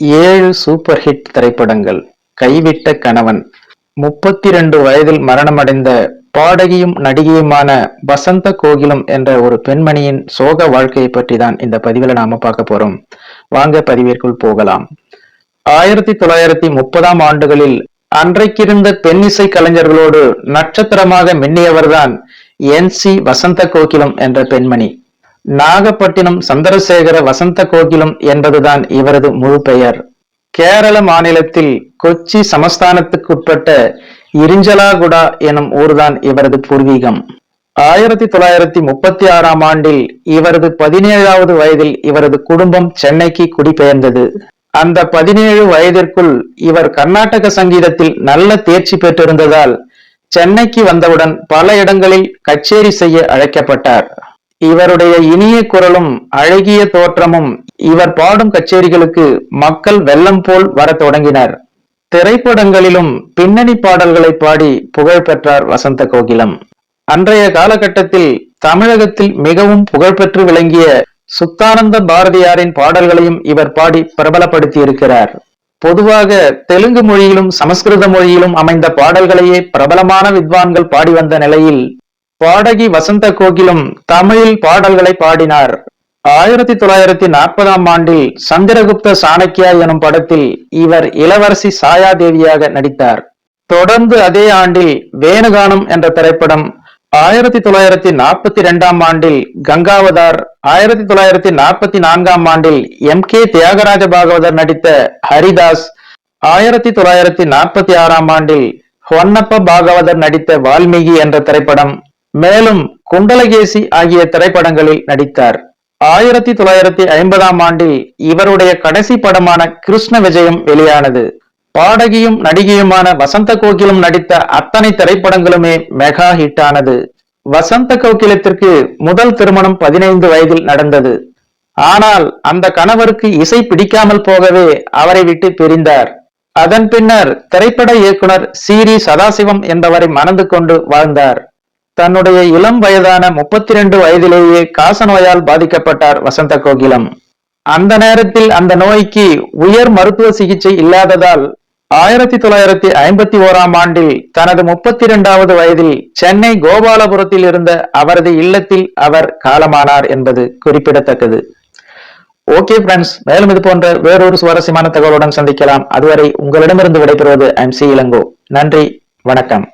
ஏழு super hit திரைப்படங்கள். கைவிட்ட கணவன். முப்பத்தி ரெண்டு வயதில் மரணமடைந்த பாடகியும் நடிகையுமான வசந்த கோகிலம் என்ற ஒரு பெண்மணியின் சோக வாழ்க்கையை பற்றி தான் இந்த பதிவில் நாம பார்க்க போறோம். வாங்க பதிவிற்குள் போகலாம். ஆயிரத்தி தொள்ளாயிரத்தி முப்பதாம் ஆண்டுகளில் அன்றைக்கிருந்த பெண்ணிசை கலைஞர்களோடு நட்சத்திரமாக மின்னியவர்தான் என் சி வசந்த கோகிலம் என்ற பெண்மணி. நாகப்பட்டினம் சந்திரசேகர வசந்த கோகிலம் என்பதுதான் இவரது முழு பெயர். கேரள மாநிலத்தில் கொச்சி சமஸ்தானத்துக்குட்பட்ட இரிஞ்சலாகுடா எனும் ஊர்தான் இவரது பூர்வீகம். ஆயிரத்தி தொள்ளாயிரத்தி முப்பத்தி ஆறாம் ஆண்டில் இவரது பதினேழாவது வயதில் இவரது குடும்பம் சென்னைக்கு குடிபெயர்ந்தது. அந்த பதினேழு வயதிற்குள் இவர் கர்நாடக சங்கீதத்தில் நல்ல தேர்ச்சி பெற்றிருந்ததால் சென்னைக்கு வந்தவுடன் பல இடங்களில் கச்சேரி செய்ய அழைக்கப்பட்டார். இவருடைய இனிய குரலும் அழகிய தோற்றமும் இவர் பாடும் கச்சேரிகளுக்கு மக்கள் வெள்ளம் போல் வரத் தொடங்கினர். திரைப்படங்களிலும் பின்னணி பாடல்களை பாடி புகழ் பெற்றார் வசந்த கோகிலம். அன்றைய காலகட்டத்தில் தமிழகத்தில் மிகவும் புகழ்பெற்று விளங்கிய சுத்தானந்த பாரதியாரின் பாடல்களையும் இவர் பாடி பிரபலப்படுத்தி இருக்கிறார் பொதுவாக தெலுங்கு மொழியிலும் சமஸ்கிருத மொழியிலும் அமைந்த பாடல்களையே பிரபலமான வித்வான்கள் பாடி வந்த நிலையில் பாடகி வசந்த கோகிலும் தமிழில் பாடல்களை பாடினார். ஆயிரத்தி தொள்ளாயிரத்தி நாற்பதாம் ஆண்டில் சந்திரகுப்த சாணக்கியா எனும் படத்தில் இவர் இளவரசி சாயாதேவியாக நடித்தார். தொடர்ந்து அதே ஆண்டில் வேணுகானம் என்ற திரைப்படம் ஆயிரத்தி தொள்ளாயிரத்தி நாற்பத்தி இரண்டாம் ஆண்டில் கங்காவதார் ஆயிரத்தி தொள்ளாயிரத்தி நாற்பத்தி நான்காம் ஆண்டில் எம் கே தியாகராஜ பாகவதர் நடித்த ஹரிதாஸ் ஆயிரத்தி தொள்ளாயிரத்தி நாற்பத்தி ஆறாம் ஆண்டில் ஹொன்னப்ப பாகவதர் நடித்த வால்மீகி என்ற திரைப்படம் மேலும் குண்டலகேசி ஆகிய திரைப்படங்களில் நடித்தார். ஆயிரத்தி தொள்ளாயிரத்தி ஐம்பதாம் ஆண்டில் இவருடைய கடைசி படமான கிருஷ்ண விஜயம் வெளியானது. பாடகியும் நடிகையுமான வசந்த கோகிலும் நடித்த அத்தனை திரைப்படங்களுமே மெகா ஹிட் ஆனது வசந்த கோகிலத்திற்கு முதல் திருமணம் பதினைந்து வயதில் நடந்தது. ஆனால் அந்த கணவருக்கு இசை பிடிக்காமல் போகவே அவரை விட்டு பிரிந்தார். அதன் பின்னர் திரைப்பட இயக்குனர் சீரி சதாசிவம் என்பவரை மணந்து கொண்டு வாழ்ந்தார். தன்னுடைய இளம் வயதான முப்பத்தி ரெண்டு வயதிலேயே காசநோயால் பாதிக்கப்பட்டார் வசந்த கோகிலம். அந்த நேரத்தில் அந்த நோய்க்கு உயர் மருத்துவ சிகிச்சை இல்லாததால் ஆயிரத்தி தொள்ளாயிரத்தி ஐம்பத்தி ஓராம் ஆண்டில் தனது முப்பத்தி இரண்டாவது வயதில் சென்னை கோபாலபுரத்தில் இருந்த அவரது இல்லத்தில் அவர் காலமானார் என்பது குறிப்பிடத்தக்கது. ஓகே ஃப்ரெண்ட்ஸ் மேலும் இது போன்ற வேறொரு சுவாரஸ்யமான தகவலுடன் சந்திக்கலாம். அதுவரை உங்களிடமிருந்து விடைபெறுவது ஐம் சி இளங்கோ. நன்றி வணக்கம்.